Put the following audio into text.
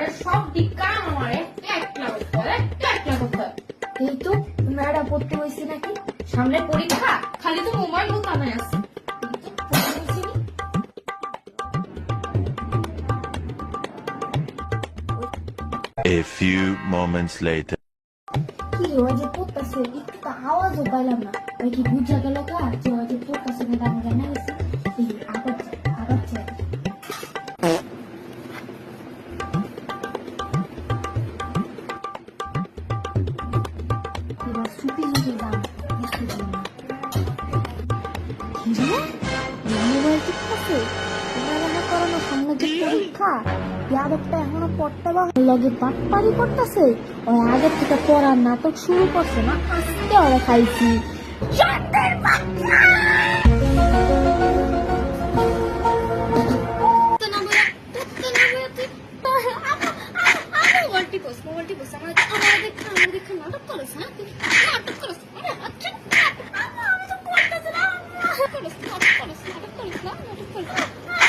ঘরে সব দিক কাম আমারে একলা করতে একলা এই তো ম্যাডাম পড়তে হয়েছে নাকি সামনে পরীক্ষা খালি তো মোবাইল দোকানে আছে। A few moments later. কি ওই যে পড়তেছে একটু আওয়াজও পাইলাম না ওই কি বুঝা গেল কা যে ওই যে পড়তেছে ম্যাডাম সুপি সুপি দাম বুঝতে পারি না কি রে? এই মোবাইল টিপতেছে পড়ালেখা করানো সামনে পরীক্ষা যাদবটা এখনও পড়তে বা লগে বাটপারি করতেছে ওই আগের থেকে পড়ার নাটক শুরু করছে না আজকে ওরা খাইছি আমার দেখে আমার দেখে নাটক করছ 아주빨리+빨리빨리빨리빨 리.